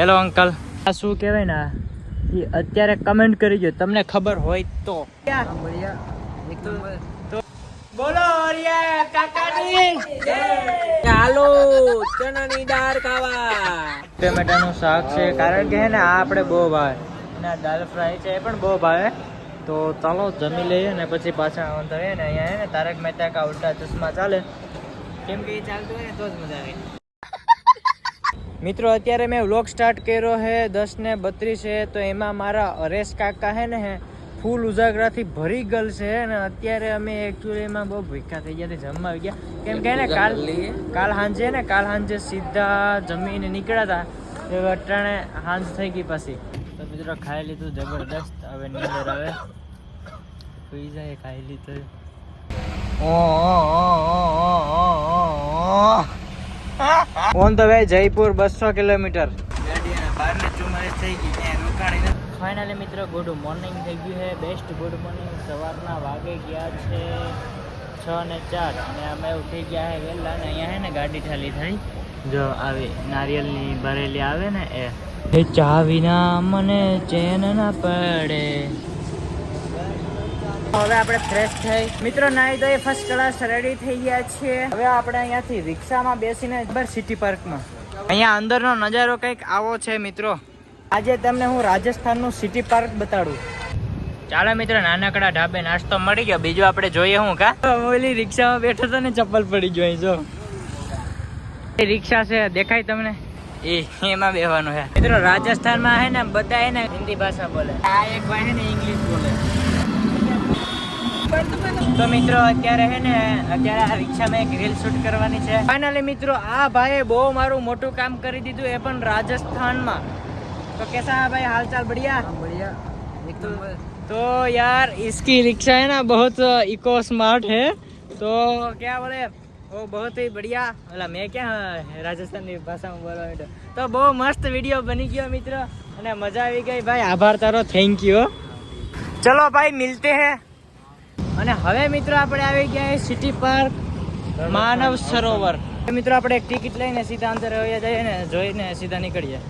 Hello uncle આ શું કહેવાય ને? એ અત્યારે કમેન્ટ કરી જો તમને ખબર હોય તો. બોલો ચાલો ચણાની દાળ ખાવા. ટમેટાનું શાક છે. કારણ કે હે ને આ આપણે બહુ ભાવે. અને દાળ ફ્રાય છે એ પણ બહુ ભાવે. તો ચાલો જમી લઈએ ને પછી પાછા આવવાનું થઈએ ને અહીંયા હે ને તારક મહેતા કા ઉલ્ટા ચશ્મા ચાલે. કેમ કે એ ચાલતું હોય ને તો જ મજા આવે. મિત્રો અત્યારે મેં વ્લોગ સ્ટાર્ટ કર્યો છે દસ ને બત્રીસ છે તો એમાં મારા અરેશ કાકા હે ને હે ફૂલ ઉજાગરાથી ભરી ગયેલ છે ને અત્યારે અમે એકચ્યુઅલી એમાં બહુ ભીખા થઈ ગયા જમવા આવી ગયા. કેમ કે ને કાલ કાલ સાંજે ને કાલ સાંજે સીધા જમીને નીકળ્યા હતા એ અટાણે સાંજ થઈ ગઈ પાછી. તો મિત્રો ખાઈ લીધું જબરદસ્ત હવે નીંદર આવે. સુઈ જાય ખાઈ લીધું. ઓ ઓ ઓ ઓ ઓ. ઓન ધ વે જયપુર બસો કિલોમીટર. ફાઇનલી મિત્રો ગુડ મોર્નિંગ થઈ ગયું છે. બેસ્ટ ગુડ મોર્નિંગ સવારના વાગે ગયા છે છ ને ચાર. અને અમે ઉઠી ગયા છે વહેલા ને અહીંયા છે ને ગાડી ઠાલી થઈ. જો આવી નારિયેલની ભરેલી આવે ને એ ચા વિના મને ચેન ના પડે. હવે આપણે ફ્રેશ થઈ. મિત્રો નાઈ તો ફર્સ્ટ ક્લાસ રેડી થઈ ગયા છીએ. હવે આપણે અહીંયાથી રિક્ષામાં બેસીને બરાબર સિટી પાર્કમાં અહીંયા અંદરનો નજારો કંઈક આવો છે મિત્રો. આજે તમને હું રાજસ્થાનનું સિટી પાર્ક બતાડું. ચાલો મિત્રો નાનકડા ઢાબે નાસ્તો મળી ગયો. બીજું આપણે જોઈએ હું કા? ઓલી રિક્ષામાં બેઠો તો ને ચપ્પલ પડી ગયો જો. એ રિક્ષા છે દેખાય તમને? એ એમાં બેવાનું છે મિત્રો રાજસ્થાનમાં હે ને બધા હે ને હિન્દી ભાષા બોલે. આ એક ભાઈ ને ઇંગ્લિશ બોલે. તો મિત્રો અત્યારે હે ને અત્યારે આ રિક્ષામાં એક રીલ શૂટ કરવાની છે ફાઇનલી મિત્રો આ ભાઈએ બહુ મારું મોટું કામ કરી દીધું એ પણ રાજસ્થાનમાં तो कैसा है भाई हाल चाल बढ़िया बढ़िया तो, तो यार इसकी रिक्शा है ना बहुत इको स्मार्ट है तो क्या बोले वो बहुत ही बढ़िया मतलब मैं क्या રાજસ્થાનની ભાષામાં બોલવા માંડ્યો તો બહુ મસ્ત વિડીયો બની ગયો મિત્ર અને મજા આવી ગઈ ભાઈ આભાર તારો થેન્ક યુ ચલો ભાઈ મિલતે હે અને હવે મિત્રો આપણે આવી ગયા સિટી પાર્ક માનવ સરોવર. મિત્રો આપણે એક ટિકિટ લઈને સીધા અંદર આવ્યા જઈએ ને જોઈને સીધા નીકળીએ.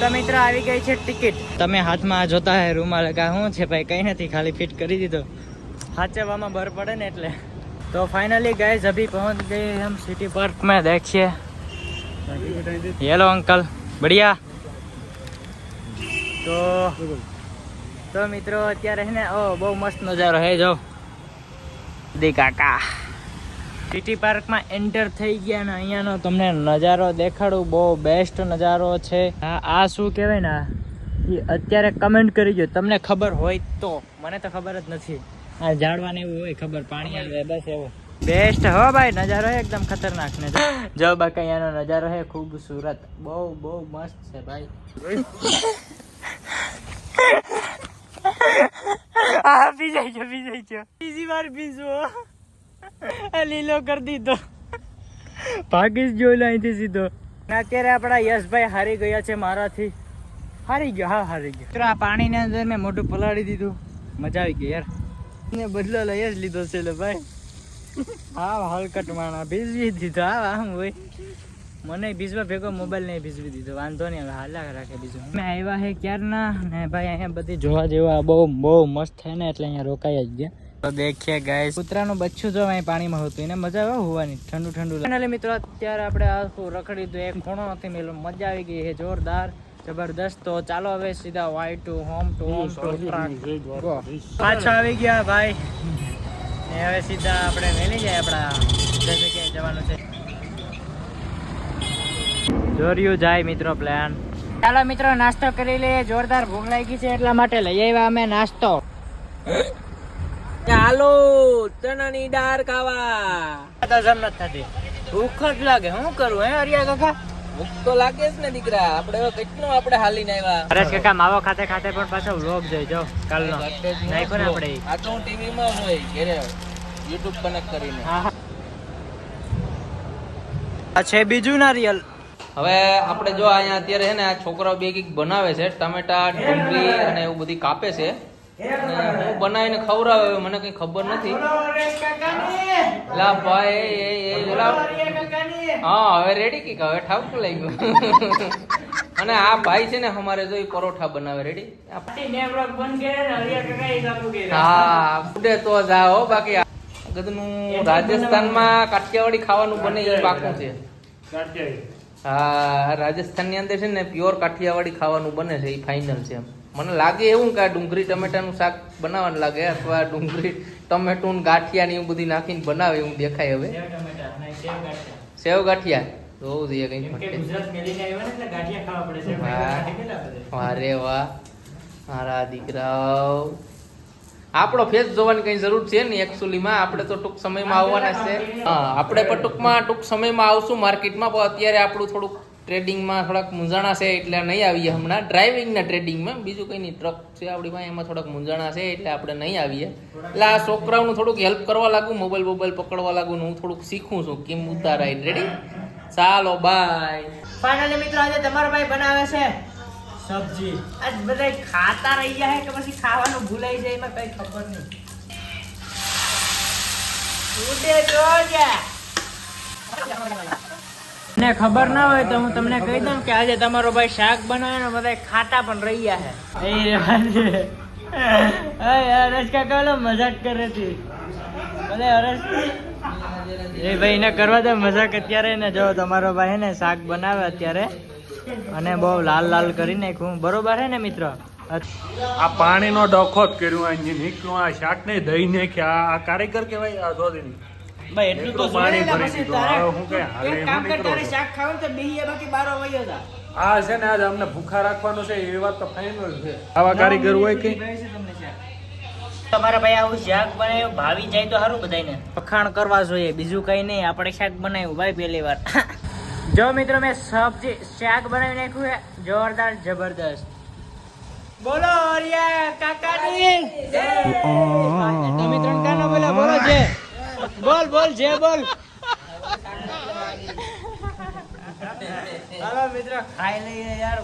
તો મિત્રો આવી ગઈ છે ટિકિટ તમે હાથમાં જોતા હે રૂમાલ કા શું છે ભાઈ? કંઈ નથી ખાલી ફિટ કરી દીધો. સાચવવામાં બર પડે ને એટલે. તો ફાઇનલી गाइस જભી પહોંચ ગઈ हम સિટી पार्क में देखिए हेलो अंकल बढ़िया तो તો મિત્રો, અત્યારે છે ને, ઓ, બહુ મસ્ત નજારો હે, જો. દી કાકા. સિટી પાર્કમાં એન્ટર થઈ ગયા ને, અહીંયાનો તમને નજારો દેખાડું. બહુ બેસ્ટ નજારો છે. આ શું કહેવાય ને એ અત્યારે કમેન્ટ કરી ગયો તમને ખબર હોય તો. મને તો ખબર જ નથી. આ ઝાડવાને એવું હોય, ખબર. પાણી આવે, બસ એવું. બેસ્ટ હો ભાઈ, નજારો હે એકદમ ખતરનાક ને, જો. બાકી, અહીંયાનો નજારો હે ખૂબસૂરત બહુ બહુ મસ્ત છે ભાઈ. છે પી જાય છે બીજી વાર આ લીલો કરી દીધો. ભાગીશ જોઈ અહીંથી સીધો. અત્યારે આપણા યશભાઈ હારી ગયા છે મારાથી. હારી ગયો, હા, હારી ગયો. મિત્રો, આ પાણીની અંદર મેં મોઢું પલાળી દીધું. મજા આવી ગઈ યાર. ને બદલો લઈ જ લીધો છે ભાઈ. હા હલકટ માણા ભીજવી દીધો. હા, આમ હોય. મને ભીજવા ભેગો મોબાઈલ નહીં ભીજવી દીધો. વાંધો નહીં હવે હાલા રાખે બીજું. મેં આવ્યા હે ક્યારના? ને ભાઈ અહીંયા બધી જોવા જેવા બહુ બહુ મસ્ત થાય ને એટલે અહીંયા રોકાઈ જ ગયા. તો દેખીએ ગાય કૂતરાનું બચ્ચું જો અહીં પાણીમાં હતું એને મજા આવે હોવાની ઠંડુ ઠંડુ એટલે મિત્રો અત્યારે આપણે આખું રખડી દીધું એક ખૂણો નથી મેલો મજા આવી ગઈ છે જોરદાર જબરદસ્ત. તો ચાલો હવે સીધા way to home to home to પાછા આવી ગયા ભાઈ. ને હવે સીધા આપણે મેલી જાય આપણા જગ્યાએ જવાનું છે. જોર્યું જાય મિત્રો પ્લાન ચાલો મિત્રો નાસ્તો કરી લઈએ. જોરદાર ભૂખ લાગી છે એટલા માટે લઈ આવ્યા અમે નાસ્તો. ચાલો ચણાની દાળ ખાવા. તો નથી થતી. ભૂખ જ લાગે. શું કરું હે અરિયા કાકા? ભૂખ તો લાગે જ ને દીકરા. આપણે કેટલું આપણે હાલીને આવ્યા. હરેશ કાકા માવો ખાતે ખાતે પણ પાછો વ્લોગ જોઈ જાઓ કાલનો. જ ન નાખ્યો ને આપણે. આ તો હું ટીવી માં હોય ઘરે યુટ્યુબ કનેક્ટ કરીને. હા હા. આ છે બીજું નારિયેલ હવે આપણે જો અહીંયા અત્યારે છે ને આ છોકરાઓ બે કંઈક બનાવે છે ટમેટા ડુંગળી અને એવું બધી કાપે છે. હું બનાવીને ખવડાવે મને કઈ ખબર નથી. લા ભાઈ એ એ હા હવે રેડી કીક હવે ઠાવકું લાગ્યું અને આ ભાઈ છે ને અમારે જો પરોઠા બનાવે રેડી હા ઉડે તો જાઓ બાકી ગદનું રાજસ્થાનમાં કાઠિયાવાડી ખાવાનું બને એ પાકું છે. હા રાજસ્થાનની અંદર છે ને પ્યોર કાઠિયાવાડી ખાવાનું બને છે એ ફાઇનલ છે એમ. મને લાગે એવું કે આ ડુંગળી ટમેટાનું શાક બનાવવાનું લાગે અથવા ડુંગળી ટમેટું ગાંઠિયાની એવું બધી નાખીને બનાવે એવું દેખાય હવે. સેવ ગાંઠિયા. જોવું જોઈએ કઈ વારે વાહ. મારા દીકરાઓ. આપણો ફેસ જોવાની કઈ જરૂર છે ને એકચ્યુઅલીમાં આપણે તો ટૂંક સમયમાં આવવાના છે. હા આપણે પણ ટૂંકમાં ટૂંક સમયમાં આવશું માર્કેટમાં પણ અત્યારે આપણું થોડુંક ટ્રેડિંગમાં થોડાક મૂંઝાણા છે એટલે નહીં આવીએ હમણાં. ડ્રાઇવિંગના ટ્રેડિંગમાં બીજું કંઈ નહીં ટ્રક છે આપણી પાસે એમાં થોડાક મૂંઝાણા છે એટલે આપણે નહીં આવીએ. એટલે આ છોકરાઓનું થોડુંક હેલ્પ કરવા લાગુ મોબાઈલ મોબાઈલ પકડવા લાગુ હું થોડુંક શીખું છું. કેમ ઉતારાય? રેડી ચાલો બાય ફાઇનલી મિત્રો આજે તમારો ભાઈ બનાવે છે. સબ્જી. આજ બધા ખાતા રહી જાય કે પછી ખાવાનું ભૂલાઈ જાય એમાં કઈ ખબર નહીં. ઉડે ને ખબર ના હોય તો હું તમને કહી દઉં કે આજે તમારો ભાઈ શાક બનાવે ને બધા ખાતા પણ રહી ગયા છે એ આજે. હરેશ કાકા મજાક કરે હતી ભલે હરેશ. એ ભાઈ ને કરવા દે મજાક. અત્યારે ને જો તમારો ભાઈ ને શાક બનાવે અત્યારે. અને બહુ લાલ લાલ કરી નાખ્યું. બરોબર હે ને મિત્ર? આ પાણીનો ડખો જ કર્યો આ નીકળ્યું આ શાક ને દહીં નાખ્યા આ કારીગર કહેવાય આ સોદીની. ભાઈ એટલું તો પાણી ને ભરી દીધું. હવે હું કઈ હાલે કામ કર તારે શાક ખાવું તો બેહીએ બાકી બારો વયો જા આ છે ને આજ અમને ભૂખા રાખવાનું છે એ વાત તો ફાઇનલ છે. આવા કારીગર હોય કે? તમારા ભાઈ આવું શાક બનાવ્યું ભાવી જાય તો સારું બધાને વખાણ કરવા જોઈએ બીજું કઈ નહીં આપણે શાક બનાવ્યું ભાઈ પહેલી વાર. જો મિત્રો મેં સબ્જી શાક બનાવી નાખ્યું છે. જોરદાર જબરદસ્ત. બોલો અરિયા કાકાની તમે ત્રણ કાનો બોલો બોલો જે બોલ જે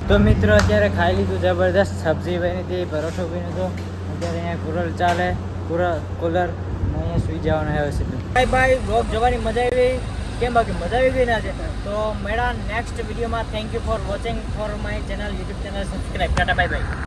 તો મિત્રો અત્યારે ખાઈ લીધું જબરદસ્ત. સબ્જી બની હતી પરોઠો બન્યો હતો. અત્યારે અહીંયા કુરલ ચાલે કુરલ કુલર અહીંયા સુઈ જવાનું આવ્યો છે. બાય ભાઈ બ્લોગ જોવાની મજા આવી. કેમ બાકી મજા આવી ગઈ ના છે તો મેળા નેક્સ્ટ વિડીયોમાં thank you for watching for my channel YouTube channel subscribe tata bye bye